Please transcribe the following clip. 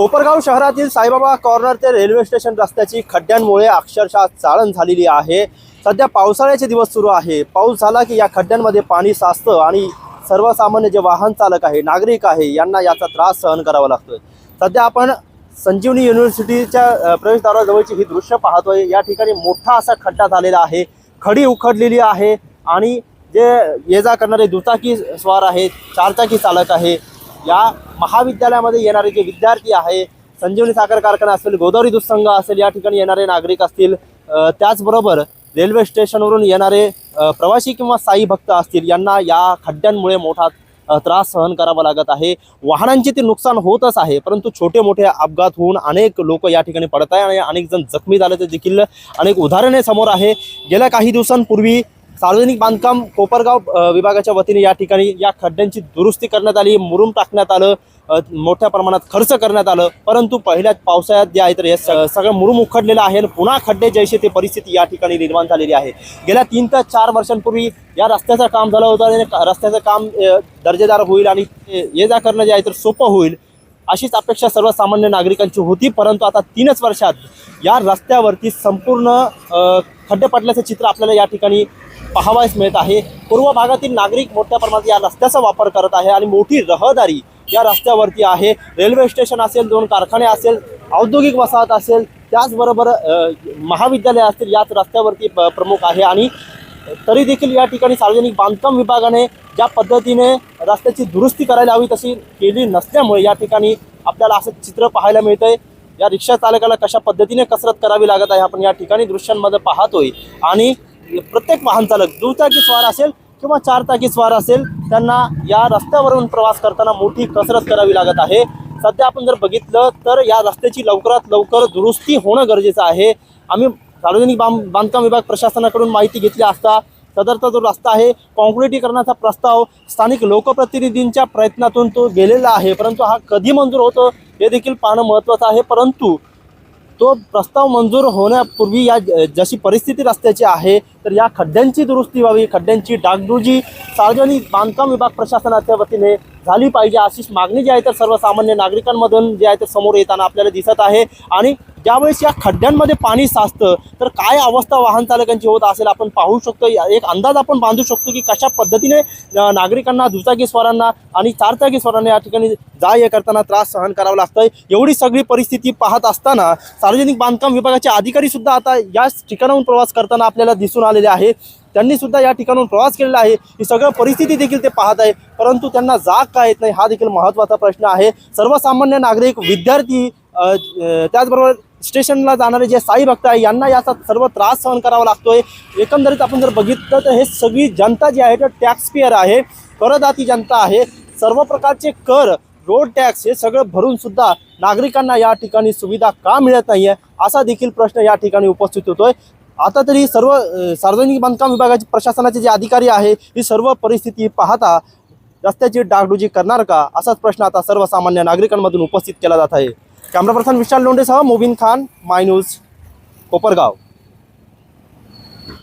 कोपरगाव शहरातील साईबाबा कॉर्नर ते railway station रस्त्याची खड्ड्यांमुळे अक्षरशः चाळण झालेली आहे. सध्या पावसाळ्याचे दिवस सुरू आहे. पाऊस झाला की या खड्ड्यांमध्ये पाणी साचतं आणि सर्वसामान्य जे वाहन चालक आहे नागरिक आहे यांना याचा त्रास सहन करावा लागतोय. सध्या आपण संजीवनी युनिव्हर्सिटीच्या प्रवेशद्वाराजवळची ही दृश्य पाहतोय. या ठिकाणी मोठा असा खड्डा झालेला आहे. खडी उखडलेली आहे आणि जे ये जा करणारे दुचाकी स्वार आहेत चारचाकी चालक आहे या महाविद्यालयामध्ये येणारे जे विद्यार्थी आहे संजीवनी साखर कारखाना असेल गोदावरी दुसंग असेल या ठिकाणी येणारे नागरिक असतील त्याचबरोबर रेल्वे स्टेशनवरून येणारे प्रवासी किंवा साई भक्त असतील यांना या खड्ड्यांमुळे मोठा त्रास सहन करावा लागत आहे. वाहनांचे ते नुकसान होतच आहे परंतु छोटे मोठे अपघात होऊन अनेक लोक या ठिकाणी पडत आहे आणि अनेक जण जखमी झाल्याचं देखील अनेक उदाहरणे समोर आहे. गेल्या काही दिवसांपूर्वी सार्वजनिक बांधकाम कोपरगाव विभागाच्या वतीने या ठिकाणी या खड्ड्यांची दुरुस्ती करण्यात आली मुरुम टाकण्यात आलं मोठ्या प्रमाणात खर्च करण्यात आलं. परंतु पहिल्याच पावसाळ्यात जे आहे तर हे स- सगळं मुरुम उखडलेलं आहे आणि पुन्हा खड्डे जैसे ते परिस्थिती या ठिकाणी निर्माण झालेली आहे. गेल्या तीन ते चार वर्षांपूर्वी या रस्त्याचं काम झालं होतं आणि रस्त्याचं काम दर्जेदार होईल आणि ये जा करणं जे आहे तर सोपं होईल. अशीच अपेक्षा सर्वसामान्य नागरिकांची होती परंतु आता तीनच वर्षात या रस्त्यावरती संपूर्ण खड्डे पडल्याचं चित्र आपल्याला या ठिकाणी पाहावयास मिळत आहे. पूर्व भागातील नागरिक मोठ्या प्रमाणात या रस्त्याचा वापर करत आहे आणि मोठी रहदारी या रस्त्यावरती आहे. रेल्वे स्टेशन असेल दोन कारखाने असेल औद्योगिक वसाहत असेल त्याचबरोबर महाविद्यालय असतील याच रस्त्यावरती प्रमुख आहे. आणि तरी देखील या ठिकाणी सार्वजनिक बांधकाम विभागाने ज्या पद्धतीने रस्त्याची दुरुस्ती करायला हवी तशी केली नसल्यामुळे या ठिकाणी आपल्याला असं चित्र पाहायला मिळतंय. या रिक्षा चालकाला कशा पद्धतीने कसरत करावी लागत आहे आपण या ठिकाणी दृश्यांमध्ये पाहतोय. आणि प्रत्येक वाहन चालक दुचाकी स्वार असेल किंवा चार चाकी स्वार असेल त्यांना या रस्त्यावरून प्रवास करताना मोठी कसरत करावी लागत आहे. सध्या आपण जर बघितलं तर या रस्त्याची लवकरात लवकर दुरुस्ती होणं गरजेचं आहे. आम्ही सार्वजनिक बां बांधकाम विभाग प्रशासनाकडून माहिती घेतली असता सदरचा जो रस्ता आहे काँक्रिटीकरणाचा प्रस्ताव स्थानिक लोकप्रतिनिधींच्या प्रयत्नातून तो गेलेला आहे. परंतु हा कधी मंजूर होतो हे देखील पाहणं महत्त्वाचं आहे. परंतु तो प्रस्ताव मंजूर होण्यापूर्वी या जशी परिस्थिती रस्त्याची आहे तर या खड्ड्यांची दुरुस्ती व्हावी खड्ड्यांची डागडुजी सार्वजनिक बांधकाम विभाग प्रशासनाच्या वतीने झाली पाहिजे अशीच मागणी जी आहे तर सर्वसामान्य नागरिकांमधून जे आहे ते समोर येताना आपल्याला दिसत आहे. आणि ज्यावेळेस या खड्ड्यांमध्ये पाणी साचतं तर काय अवस्था वाहन चालकांची होत असेल आपण पाहू शकतो. या- एक अंदाज आपण बांधू शकतो की कशा पद्धतीने नागरिकांना दुचाकी स्वारांना आणि चारचाकी स्वारांना या ठिकाणी जा ये करताना त्रास सहन करावा लागतोय. एवढी सगळी परिस्थिती पाहत असताना सार्वजनिक बांधकाम विभागाचे अधिकारी सुद्धा आता याच ठिकाणाहून प्रवास करताना आपल्याला दिसून आलेले आहे. त्यांनी सुद्धा या ठिकाणून प्रवास केलेला आहे. ही सगळं परिस्थिती देखील ते पाहत आहे. परंतु त्यांना जाग का येत नाही हा देखील महत्त्वाचा प्रश्न आहे. सर्वसामान्य नागरिक विद्यार्थी त्याचबरोबर स्टेशनला जाणारे जे साई भक्त आहे यांना याचा सर्व त्रास सहन करावा लागतोय. एकंदरीत आपण जर बघितलं तर हे सगळी जनता जी आहे तर टॅक्स पेअर आहे करदाती जनता आहे. सर्व प्रकारचे कर रोड टॅक्स हे सगळं भरून सुद्धा नागरिकांना या ठिकाणी सुविधा का मिळत नाही आहे असा देखील प्रश्न या ठिकाणी उपस्थित होतोय. आता तरी सर्व सार्वजनिक बांधकाम विभागाचे प्रशासनाचे जे अधिकारी आहे ही सर्व परिस्थिती पाहता रस्त्याची डागडुजी करणार का असाच प्रश्न आता सर्वसामान्य नागरिकांमधून उपस्थित केला जात आहे. कॅमेरा पर्सन विशाल लोंढेसह मोबिन खान माय कोपरगाव.